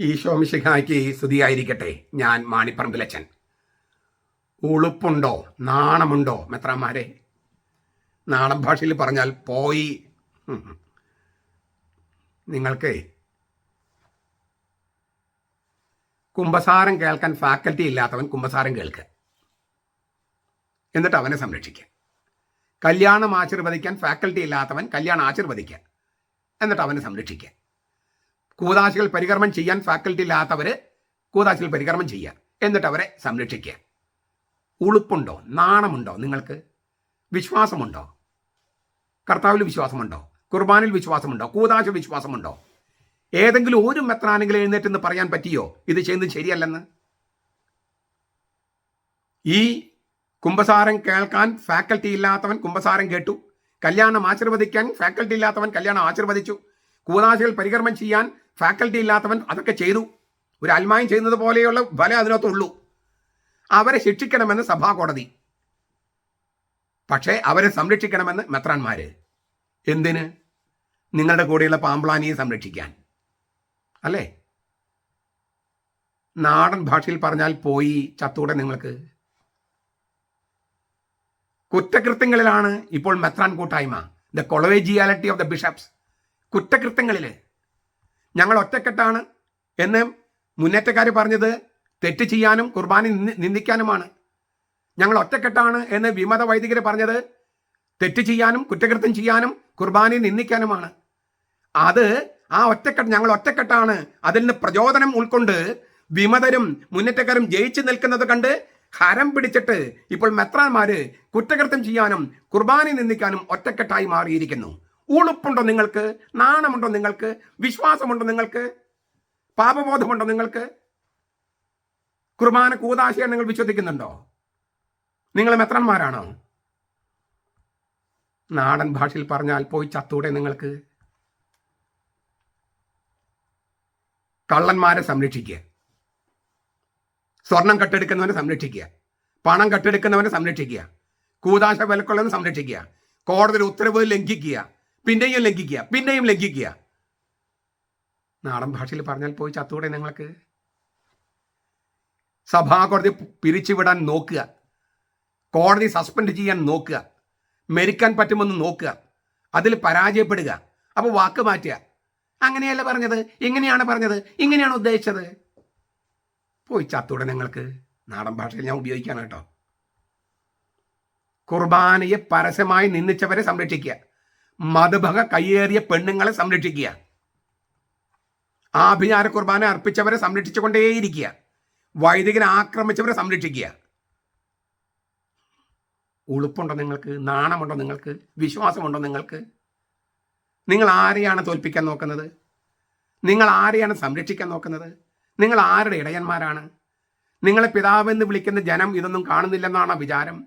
ഈശോമിശിഹായ്ക്ക് സ്തുതിയായിരിക്കട്ടെ. ഞാൻ മാണിപ്പറമ്പിലച്ചൻ. ഉളുപ്പുണ്ടോ? നാണമുണ്ടോ? മെത്രാന്മാരെ നാടൻ ഭാഷയിൽ പറഞ്ഞാൽ പോയി. നിങ്ങൾക്ക് കുംഭസാരം കേൾക്കാൻ ഫാക്കൽറ്റി ഇല്ലാത്തവൻ കുംഭസാരം കേൾക്കുക എന്നിട്ട് അവനെ സംരക്ഷിക്കുക കല്യാണം ആശീർവദിക്കാൻ ഫാക്കൽറ്റി ഇല്ലാത്തവൻ കല്യാണം ആശീർവദിക്കുക എന്നിട്ട് അവനെ സംരക്ഷിക്കുക കൂതാശികൾ പരികർമ്മം ചെയ്യാൻ ഫാക്കൽറ്റി ഇല്ലാത്തവർ കൂതാശികൾ പരികർമ്മം ചെയ്യുക എന്നിട്ട് അവരെ സംരക്ഷിക്കുക. ഉളുപ്പുണ്ടോ? നാണമുണ്ടോ നിങ്ങൾക്ക്? വിശ്വാസമുണ്ടോ? കർത്താവിൽ വിശ്വാസമുണ്ടോ? കുർബാനിൽ വിശ്വാസമുണ്ടോ? കൂതാശ വിശ്വാസമുണ്ടോ? ഏതെങ്കിലും ഒരു മെത്രാനെങ്കിലും എഴുന്നേറ്റെന്ന് പറയാൻ പറ്റിയോ? ഇത് ചെയ്യുന്നത് ശരിയല്ലെന്ന്? ഈ കുംഭസാരം കേൾക്കാൻ ഫാക്കൽറ്റി ഇല്ലാത്തവൻ കുംഭസാരം കേട്ടു. കല്യാണം ആശീർവദിക്കാൻ ഫാക്കൽറ്റി ഇല്ലാത്തവൻ കല്യാണം ആശീർവദിച്ചു. കൂതാശികൾ പരികർമ്മം ചെയ്യാൻ ഫാക്കൽറ്റി ഇല്ലാത്തവൻ അതൊക്കെ ചെയ്തു. ഒരു അൽമായം ചെയ്യുന്നത് പോലെയുള്ള വല അതിനകത്തുള്ളൂ. അവരെ ശിക്ഷിക്കണമെന്ന് സഭാകോടതി പക്ഷേ അവരെ സംരക്ഷിക്കണമെന്ന് മെത്രാന്മാര്. എന്തിന്? നിങ്ങളുടെ കൂടെയുള്ള പാമ്പ്ലാനിയെ സംരക്ഷിക്കാൻ. അല്ലേ? നാടൻ ഭാഷയിൽ പറഞ്ഞാൽ പോയി ചത്തൂടെ നിങ്ങൾക്ക്. കുറ്റകൃത്യങ്ങളിലാണ് ഇപ്പോൾ മെത്രാൻ കൂട്ടായ്മ. The collegiality of the bishops കുറ്റകൃത്യങ്ങളിൽ ഞങ്ങൾ ഒറ്റക്കെട്ടാണ് എന്ന് മുന്നേറ്റക്കാർ പറഞ്ഞത് തെറ്റ് ചെയ്യാനും കുർബാന നിന്ദിക്കാനുമാണ്. ഞങ്ങൾ ഒറ്റക്കെട്ടാണ് എന്ന് വിമത വൈദികർ പറഞ്ഞത് തെറ്റ് ചെയ്യാനും കുറ്റകൃത്യം ചെയ്യാനും കുർബാന നിന്ദിക്കാനുമാണ്. അത് ആ ഒറ്റക്കെട്ട് ഞങ്ങൾ ഒറ്റക്കെട്ടാണ്. അതിൽ നിന്ന് പ്രചോദനം ഉൾക്കൊണ്ട് വിമതരും മുന്നേറ്റക്കാരും ജയിച്ചു നിൽക്കുന്നത് കണ്ട് ഹരം പിടിച്ചിട്ട് ഇപ്പോൾ മെത്രാന്മാര് കുറ്റകൃത്യം ചെയ്യാനും കുർബാന നിന്ദിക്കാനും ഒറ്റക്കെട്ടായി മാറിയിരിക്കുന്നു. ഉളുപ്പുണ്ടോ നിങ്ങൾക്ക്? നാണമുണ്ടോ നിങ്ങൾക്ക്? വിശ്വാസമുണ്ടോ നിങ്ങൾക്ക്? പാപബോധമുണ്ടോ നിങ്ങൾക്ക്? കുർബാന കൂതാശയാണ് നിങ്ങൾ വിശ്വസിക്കുന്നുണ്ടോ? നിങ്ങൾ മെത്രന്മാരാണോ നാടൻ ഭാഷയിൽ പറഞ്ഞാൽ പോയി ചത്തൂടെ നിങ്ങൾക്ക്? കള്ളന്മാരെ സംരക്ഷിക്കുക. സ്വർണം കെട്ടെടുക്കുന്നവനെ സംരക്ഷിക്കുക. പണം കെട്ടെടുക്കുന്നവനെ സംരക്ഷിക്കുക. കൂതാശ വിലക്കുള്ളവനെ സംരക്ഷിക്കുക. കോടതി ഉത്തരവ് ലംഘിക്കുക. പിന്നെയും ലംഘിക്കുക പിന്നെയും ലംഘിക്കുക. നാടൻ ഭാഷയിൽ പറഞ്ഞാൽ പോയി ചത്തൂടെ നിങ്ങൾക്ക് സഭാകോടതി പിരിച്ചുവിടാൻ നോക്കുക. കോടതി സസ്പെൻഡ് ചെയ്യാൻ നോക്കുക. മരിക്കാൻ പറ്റുമെന്ന് നോക്കുക. അതിൽ പരാജയപ്പെടുക. അപ്പോൾ വാക്ക് മാറ്റുക. അങ്ങനെയല്ല പറഞ്ഞത്? ഇങ്ങനെയാണ് പറഞ്ഞത്? ഇങ്ങനെയാണ് ഉദ്ദേശിച്ചത്? പോയി ചത്തൂടെ നിങ്ങൾക്ക് നാടൻ ഭാഷയിൽ ഞാൻ ഉപയോഗിക്കാണ് കേട്ടോ. കുർബാനയെ പരസ്യമായി നിന്ദിച്ചവരെ സംരക്ഷിക്കുക. മതഭക കയ്യേറിയ പെണ്ണുങ്ങളെ സംരക്ഷിക്കുക. ആഭിചാര കുർബാന അർപ്പിച്ചവരെ സംരക്ഷിച്ചുകൊണ്ടേയിരിക്കുക വൈദികനെ ആക്രമിച്ചവരെ സംരക്ഷിക്കുക. ഉളുപ്പുണ്ടോ നിങ്ങൾക്ക്? നാണമുണ്ടോ നിങ്ങൾക്ക്? വിശ്വാസമുണ്ടോ നിങ്ങൾക്ക്? നിങ്ങൾ ആരെയാണ് തോൽപ്പിക്കാൻ നോക്കുന്നത്? നിങ്ങൾ ആരെയാണ് സംരക്ഷിക്കാൻ നോക്കുന്നത്? നിങ്ങൾ ആരുടെ ഇടയന്മാരാണ്? നിങ്ങളെ പിതാവെന്ന് വിളിക്കുന്ന ജനം ഇതൊന്നും കാണുന്നില്ലെന്നാണ് വിചാരം?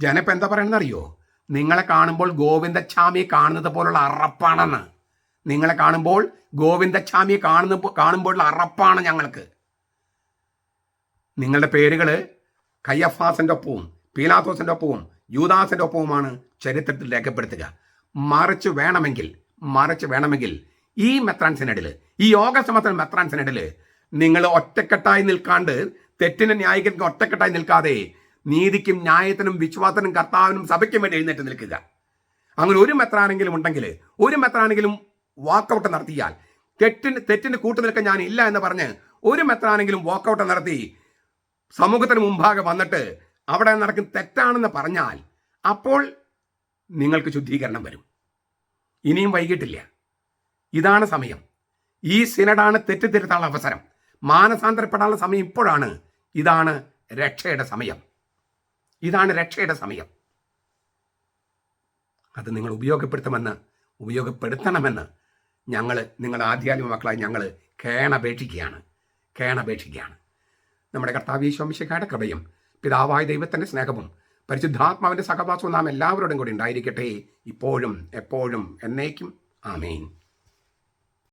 ജനപ്പെന്താ എന്താ പറയുന്നറിയോ നിങ്ങളെ കാണുമ്പോൾ ഗോവിന്ദച്ചാമിയെ കാണുന്നത് പോലുള്ള അറപ്പാണെന്ന്. നിങ്ങളെ കാണുമ്പോൾ ഗോവിന്ദച്ചാമിയെ കാണുന്ന കാണുമ്പോഴുള്ള അറപ്പാണ് ഞങ്ങൾക്ക്. നിങ്ങളുടെ പേരുകൾ കയ്യഫാസിന്റെ ഒപ്പവും പീലാത്തോസിന്റെ ഒപ്പവും യൂദാസിന്റെ ഒപ്പവുമാണ് ചരിത്രത്തിൽ രേഖപ്പെടുത്തുക. മറിച്ച് വേണമെങ്കിൽ മറിച്ച് വേണമെങ്കിൽ ഈ മെത്രാൻ സിനഡിൽ ഈ ഓഗസ്റ്റ് മാസം നിങ്ങൾ ഒറ്റക്കെട്ടായി നിൽക്കാണ്ട് തെറ്റിനെ ന്യായീകരിക്കാൻ ഒറ്റക്കെട്ടായി നിൽക്കാതെ നീതിക്കും ന്യായത്തിനും വിശ്വാസത്തിനും കർത്താവിനും സഭയ്ക്കും വേണ്ടി എഴുന്നേറ്റ് നിൽക്കുക. അങ്ങനെ ഒരു മെത്രാണെങ്കിലും ഉണ്ടെങ്കിൽ ഒരു മെത്രാണെങ്കിലും വാക്കൗട്ട് നടത്തിയാൽ തെറ്റിന് തെറ്റിന് കൂട്ടു നിൽക്കാൻ ഞാൻ ഇല്ല എന്ന് പറഞ്ഞ് ഒരു മെത്രാണെങ്കിലും വാക്കൗട്ട് നടത്തി സമൂഹത്തിന് മുമ്പാകെ വന്നിട്ട് അവിടെ നടക്കുന്ന തെറ്റാണെന്ന് പറഞ്ഞാൽ അപ്പോൾ നിങ്ങൾക്ക് ശുദ്ധീകരണം വരും. ഇനിയും വൈകിട്ടില്ല. ഇതാണ് സമയം. ഈ സിനഡാണ് തെറ്റിദ്ധരുത്താനുള്ള അവസരം. മാനസാന്തരപ്പെടാനുള്ള സമയം ഇപ്പോഴാണ്. ഇതാണ് രക്ഷയുടെ സമയം. ഇതാണ് രക്ഷയുടെ സമയം. അത് നിങ്ങൾ ഉപയോഗപ്പെടുത്തുമെന്ന് ഉപയോഗപ്പെടുത്തണമെന്ന് ഞങ്ങൾ നിങ്ങളുടെ ആധ്യാത്മിക മക്കളായി ഞങ്ങൾ കേണപേക്ഷിക്കുകയാണ്. കേണപേക്ഷിക്കുകയാണ്. നമ്മുടെ കർത്താവ് ശോമിശിഖയുടെ കൃപയും പിതാവായ ദൈവത്തിന്റെ സ്നേഹവും പരിശുദ്ധാത്മാവിന്റെ സഹവാസവും നാം എല്ലാവരോടും കൂടി ഉണ്ടായിരിക്കട്ടെ. ഇപ്പോഴും എപ്പോഴും എന്നേക്കും. ആമേൻ.